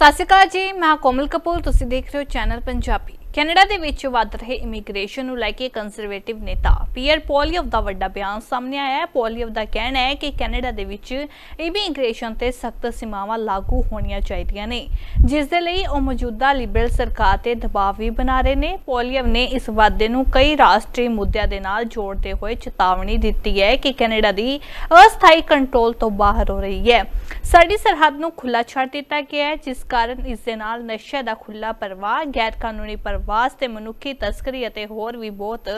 ਸਤਿ ਸ਼੍ਰੀ ਅਕਾਲ ਜੀ ਮੈਂ ਕੋਮਲ ਕਪੂਰ ਤੁਸੀਂ ਦੇਖ ਰਹੇ ਹੋ ਚੈਨਲ ਪੰਜਾਬੀ। ਕੈਨੇਡਾ ਦੇ ਵਿੱਚ ਵੱਧ ਰਹੇ ਇਮੀਗ੍ਰੇਸ਼ਨ ਨੂੰ ਲੈ ਕੇ ਕੰਜ਼ਰਵੇਟਿਵ ਨੇਤਾ ਪੀਅਰ ਪੋਲੀਅਵ ਦਾ ਵੱਡਾ ਬਿਆਨ ਸਾਹਮਣੇ ਆਇਆ ਹੈ। ਪੋਲੀਅਵ ਦਾ ਕਹਿਣਾ ਹੈ ਕਿ ਕੈਨੇਡਾ ਦੇ ਵਿੱਚ ਇਮੀਗ੍ਰੇਸ਼ਨ ਤੇ ਸਖਤ ਸੀਮਾਵਾਂ ਲਾਗੂ ਹੋਣੀਆਂ ਚਾਹੀਦੀਆਂ ਨੇ, ਜਿਸ ਦੇ ਲਈ ਉਹ ਮੌਜੂਦਾ ਲਿਬਰਲ ਸਰਕਾਰ ਤੇ ਦਬਾਅ ਵੀ ਬਣਾ ਰਹੇ ਨੇ। ਪੋਲੀਅਵ ਨੇ ਇਸ ਵਾਅਦੇ ਨੂੰ ਕਈ ਰਾਸ਼ਟਰੀ ਮੁੱਦਿਆਂ ਦੇ ਨਾਲ ਜੋੜਦੇ ਹੋਏ ਚੇਤਾਵਨੀ ਦਿੱਤੀ ਹੈ ਕਿ ਕੈਨੇਡਾ ਦੀ ਅਸਥਾਈ ਕੰਟਰੋਲ ਤੋਂ ਬਾਹਰ ਹੋ ਰਹੀ ਹੈ। ਸਾਡੀ ਸਰਹੱਦ ਨੂੰ ਖੁੱਲਾ ਛੱਡ ਦਿੱਤਾ ਗਿਆ ਹੈ, ਜਿਸ ਕਾਰਨ ਇਸ ਦੇ ਨਾਲ ਨਸ਼ੇ ਦਾ ਖੁੱਲਾ ਪ੍ਰਵਾਹ ਗੈਰ ਕਾਨੂੰਨੀ ਪ੍ਰਵਾਸ ਤੇ ਮਨੁੱਖੀ ਤਸਕਰੀ ਅਤੇ ਹੋਰ ਵੀ ਬਹੁਤ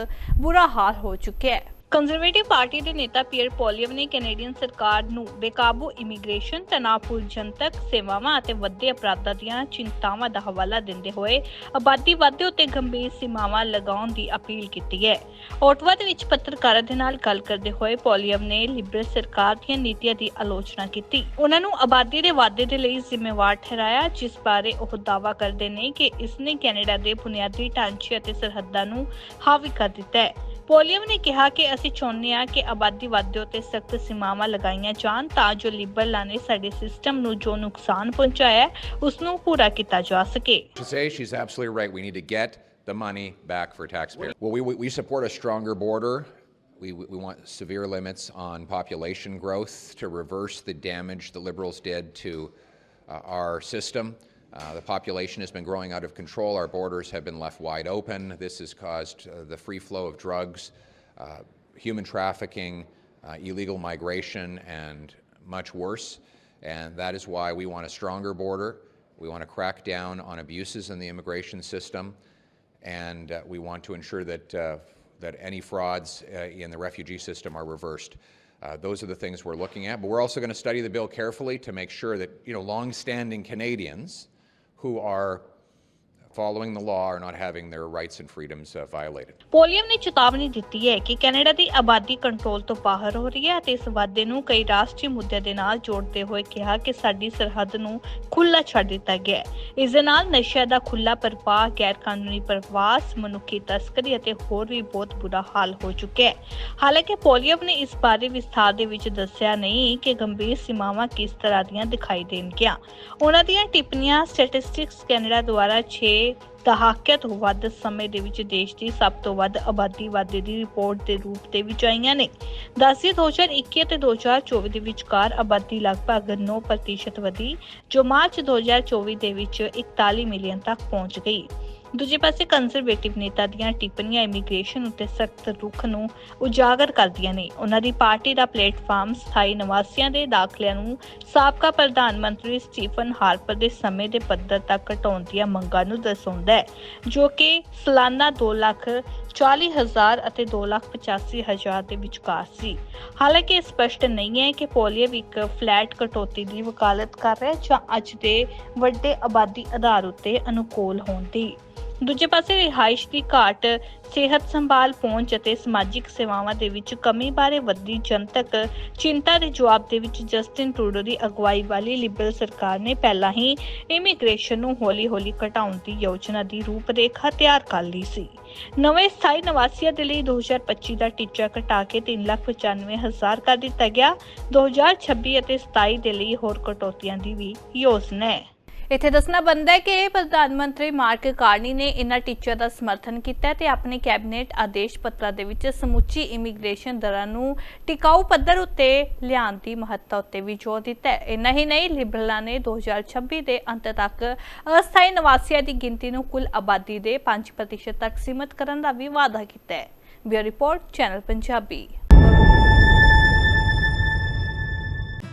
ਬੁਰਾ ਹਾਲ ਹੋ ਚੁੱਕਿਆ ਹੈ। ਕੰਜ਼ਰਵੇਟਿਵ ਪਾਰਟੀ ਦੇ ਨੇਤਾ ਪੀਅਰ ਪੋਲੀਅਵ ਨੇ ਕੈਨੇਡੀਅਨ ਸਰਕਾਰ ਨੂੰ ਬੇਕਾਬੂ ਇਮੀਗ੍ਰੇਸ਼ਨ ਤਣਾਅਪੂਰਨ ਜਨਤਕ ਸੇਵਾਵਾਂ ਅਤੇ ਵੱਡੇ ਅਪਰਾਧਾਂ ਦੀਆਂ ਚਿੰਤਾਵਾਂ ਦਾ ਹਵਾਲਾ ਦਿੰਦੇ ਹੋਏ ਆਬਾਦੀ ਵਾਧੇ ਉੱਤੇ ਗੰਭੀਰ ਸੀਮਾਵਾਂ ਲਗਾਉਣ ਦੀ ਅਪੀਲ ਕੀਤੀ ਹੈ। ਓਟਵਾ ਦੇ ਵਿੱਚ ਪੱਤਰਕਾਰਾਂ ਦੇ ਨਾਲ ਗੱਲ ਕਰਦੇ ਹੋਏ ਪੋਲੀਅਮ ਨੇ ਲਿਬਰਲ ਸਰਕਾਰ ਦੀਆਂ ਨੀਤੀਆਂ ਦੀ ਆਲੋਚਨਾ ਕੀਤੀ। ਉਹਨਾਂ ਨੂੰ ਆਬਾਦੀ ਦੇ ਵਾਧੇ ਦੇ ਲਈ ਜ਼ਿੰਮੇਵਾਰ ਠਹਿਰਾਇਆ, ਜਿਸ ਬਾਰੇ ਉਹ ਦਾਅਵਾ ਕਰਦੇ ਨੇ ਕਿ ਇਸ ਨੇ ਕੈਨੇਡਾ ਦੇ ਬੁਨਿਆਦੀ ਢਾਂਚੇ ਅਤੇ ਸਰਹੱਦਾਂ ਨੂੰ ਹਾਵੀ ਕਰ ਦਿੱਤਾ ਹੈ। ਪੋਲੀਅਮ ਨੇ ਕਿਹਾ ਕਿ ਅਸੀਂ ਚਾਹੁੰਦੇ ਹਾਂ ਕਿ ਆਬਾਦੀ ਵਾਧੇ ਉੱਤੇ ਸਖਤ ਸੀਮਾਵਾਂ ਲਗਾਈਆਂ ਜਾਣ ਤਾਂ ਜੋ ਲਿਬਰਲਾਂ ਨੇ ਸਾਡੇ ਸਿਸਟਮ ਨੂੰ ਜੋ ਨੁਕਸਾਨ ਪਹੁੰਚਾਇਆ ਹੈ, ਉਸ ਨੂੰ ਪੂਰਾ ਕੀਤਾ ਜਾ ਸਕੇ to say she's absolutely right. We need to get the money back for taxpayers. Well, we, we support a stronger border. We, we want severe limits on population growth to reverse the damage the Liberals did to uh, our system. Uh, the population has been growing out of control. Our borders have been left wide open. This has caused uh, the free flow of drugs, uh, human trafficking, uh, illegal migration, and much worse. And that is why we want a stronger border. We want to crack down on abuses in the immigration system, and uh, we want to ensure that, that any frauds in the refugee system are reversed. Uh, those are the things we're looking at, but we're also going to study the bill carefully to make sure that you know long-standing Canadians who are following the law are not having their rights and freedoms uh, violated. ਪੋਲੀਅਮ ਨੇ ਚੇਤਾਵਨੀ ਦਿੱਤੀ ਹੈ ਕਿ Canada ਦੀ ਆਬਾਦੀ control ਤੋਂ ਬਾਹਰ ਹੋ ਰਹੀ ਹੈ ਅਤੇ ਇਸ ਵਾਅਦੇ ਨੂੰ ਕਈ ਰਾਸ਼ਟਰੀ ਮੁੱਦਿਆਂ ਦੇ ਨਾਲ ਜੋੜਦੇ ਹੋਏ ਕਿਹਾ ਕਿ ਸਾਡੀ ਸਰਹੱਦ ਨੂੰ ਖੁੱਲਾ ਛੱਡ ਦਿੱਤਾ ਗਿਆ ਹੈ। ਇਸ ਦੇ ਨਾਲ ਨਸ਼ਿਆਂ ਦਾ ਖੁੱਲਾ ਪ੍ਰਵਾਹ ਗੈਰ ਕਾਨੂੰਨੀ ਪ੍ਰਵਾਸ ਮਨੁੱਖੀ ਤਸਕਰੀ ਅਤੇ ਹੋਰ ਵੀ ਬਹੁਤ ਬੁਰਾ ਹਾਲ ਹੋ ਚੁੱਕਿਆ ਹੈ। ਹਾਲਾਂਕਿ ਪੋਲੀਅਮ ਨੇ ਇਸ ਬਾਰੇ ਵਿਸਥਾਰ ਦੇ ਵਿੱਚ ਦੱਸਿਆ ਨਹੀਂ ਕਿ ਗੰਭੀਰ ਸੀਮਾਵਾਂ ਕਿਸ ਤਰ੍ਹਾਂ ਦੀਆਂ ਦਿਖਾਈ ਦੇਣਗੀਆਂ। ਉਹਨਾਂ ਦੀਆਂ ਟਿੱਪਣੀਆਂ ਸਟੈਟਿਸਟਿਕਸ ਕੈਨੇਡਾ ਦੁਆਰਾ 6 ਦਹਾਕਿਆਂ ਤੋਂ ਵੱਧ ਸਮੇਂ ਦੇ ਵਿੱਚ ਦੇਸ਼ ਦੀ ਸਭ ਤੋਂ ਵੱਧ ਆਬਾਦੀ ਵਾਧੇ ਦੀ ਰਿਪੋਰਟ ਦੇ ਰੂਪ ਦੇ ਵਿੱਚ ਆਈਆਂ ਨੇ। ਦੱਸਿए 2021 ਅਤੇ 2024 ਦੇ ਵਿਚਕਾਰ ਆਬਾਦੀ ਲਗਭਗ 9% ਵਧੀ, ਜੋ ਮਾਰਚ 2024 ਦੇ ਵਿੱਚ 41 ਮਿਲੀਅਨ ਤੱਕ ਪਹੁੰਚ ਗਈ। ਦੂਜੇ ਪਾਸੇ ਕੰਜ਼ਰਵੇਟਿਵ ਨੇਤਾ ਦੀਆਂ ਟਿੱਪਣੀਆਂ ਇਮੀਗ੍ਰੇਸ਼ਨ ਉੱਤੇ ਸਖਤ ਰੁਖ ਨੂੰ ਉਜਾਗਰ ਕਰਦੀਆਂ ਨੇ। ਉਹਨਾਂ ਦੀ ਪਾਰਟੀ ਦਾ ਪਲੇਟਫਾਰਮ ਸਥਾਈ ਨਿਵਾਸੀਆਂ ਦੇ ਦਾਖਲਿਆਂ ਨੂੰ ਸਾਬਕਾ ਪ੍ਰਧਾਨ ਮੰਤਰੀ ਸਟੀਫਨ ਹਾਰਪਰ ਦੇ ਸਮੇਂ ਦੇ ਪੱਧਰ ਤੱਕ ਘਟਾਉਣ ਦੀਆਂ ਮੰਗਾਂ ਨੂੰ ਦਰਸਾਉਂਦਾ ਹੈ, ਜੋ ਕਿ ਸਾਲਾਨਾ 2 ਲੱਖ 40 ਹਜ਼ਾਰ ਅਤੇ 2 ਲੱਖ 85 ਹਜ਼ਾਰ ਦੇ ਵਿਚਕਾਰ ਸੀ। ਹਾਲਾਂਕਿ ਇਹ ਸਪਸ਼ਟ ਨਹੀਂ ਹੈ ਕਿ ਪੋਲੀਅਵ ਇੱਕ ਫਲੈਟ ਕਟੌਤੀ ਦੀ ਵਕਾਲਤ ਕਰ ਰਿਹਾ ਹੈ ਜਾਂ ਅੱਜ ਦੇ ਵੱਡੇ ਆਬਾਦੀ ਆਧਾਰ ਉੱਤੇ ਅਨੁਕੂਲ ਹੋਣ ਦੀ। ਦੂਜੇ ਪਾਸੇ ਰਿਹਾਇਸ਼ ਦੀ ਘਾਟ, ਸਿਹਤ ਸੰਭਾਲ, ਪਹੁੰਚ ਅਤੇ ਸਮਾਜਿਕ ਸੇਵਾਵਾਂ ਦੇ ਵਿੱਚ ਕਮੀ ਬਾਰੇ ਵੱਧਦੀ ਜਨਤਕ ਚਿੰਤਾ ਦੇ ਜਵਾਬ ਦੇ ਵਿੱਚ ਜਸਟਿਨ ਟਰੂਡੋ ਦੀ ਅਗਵਾਈ ਵਾਲੀ ਲਿਬਰਲ ਸਰਕਾਰ ਨੇ ਪਹਿਲਾਂ ਹੀ ਇਮੀਗ੍ਰੇਸ਼ਨ ਨੂੰ ਹੌਲੀ-ਹੌਲੀ ਘਟਾਉਣ ਦੀ ਯੋਜਨਾ ਦੀ ਰੂਪਰੇਖਾ ਤਿਆਰ ਕਰ ਲਈ ਸੀ। ਨਵੇਂ ਸਥਾਈ ਨਿਵਾਸੀਆਂ ਦੇ ਲਈ 2025 ਦਾ ਟੀਚਾ ਘਟਾ ਕੇ 395000 ਕਰ ਦਿੱਤਾ ਗਿਆ। 2026 ਅਤੇ 27 ਦੇ ਲਈ ਹੋਰ ਕਟੌਤੀਆਂ ਦੀ ਵੀ ਯੋਜਨਾ ਹੈ। ਇੱਥੇ ਦੱਸਣਾ ਬੰਦਾ ਹੈ ਕਿ ਪ੍ਰਧਾਨ ਮੰਤਰੀ ਮਾਰਕ ਕਾਰਨੀ ਨੇ ਇਹਨਾਂ ਟੀਚਿਆਂ ਦਾ ਸਮਰਥਨ ਕੀਤਾ ਹੈ ਤੇ ਆਪਣੇ ਕੈਬਨਿਟ ਆਦੇਸ਼ ਪੱਤਰਾਂ ਦੇ ਵਿੱਚ ਸਮੁੱਚੀ ਇਮੀਗ੍ਰੇਸ਼ਨ ਦਰਾਂ ਨੂੰ ਟਿਕਾਊ ਪੱਧਰ ਉੱਤੇ ਲਿਆਉਣ ਦੀ ਮਹੱਤਤਾ ਉੱਤੇ ਵੀ ਜ਼ੋਰ ਦਿੱਤਾ ਹੈ। ਇੰਨਾ ਹੀ ਨਹੀਂ, ਲਿਬਰਲਾਂ ਨੇ 2026 ਦੇ ਅੰਤ ਤੱਕ ਅਸਥਾਈ ਨਿਵਾਸੀਆਂ ਦੀ ਗਿਣਤੀ ਨੂੰ ਕੁੱਲ ਆਬਾਦੀ ਦੇ 5% ਤੱਕ ਸੀਮਤ ਕਰਨ ਦਾ ਵੀ ਵਾਅਦਾ ਕੀਤਾ ਹੈ। Bureau report, channel Punjabi.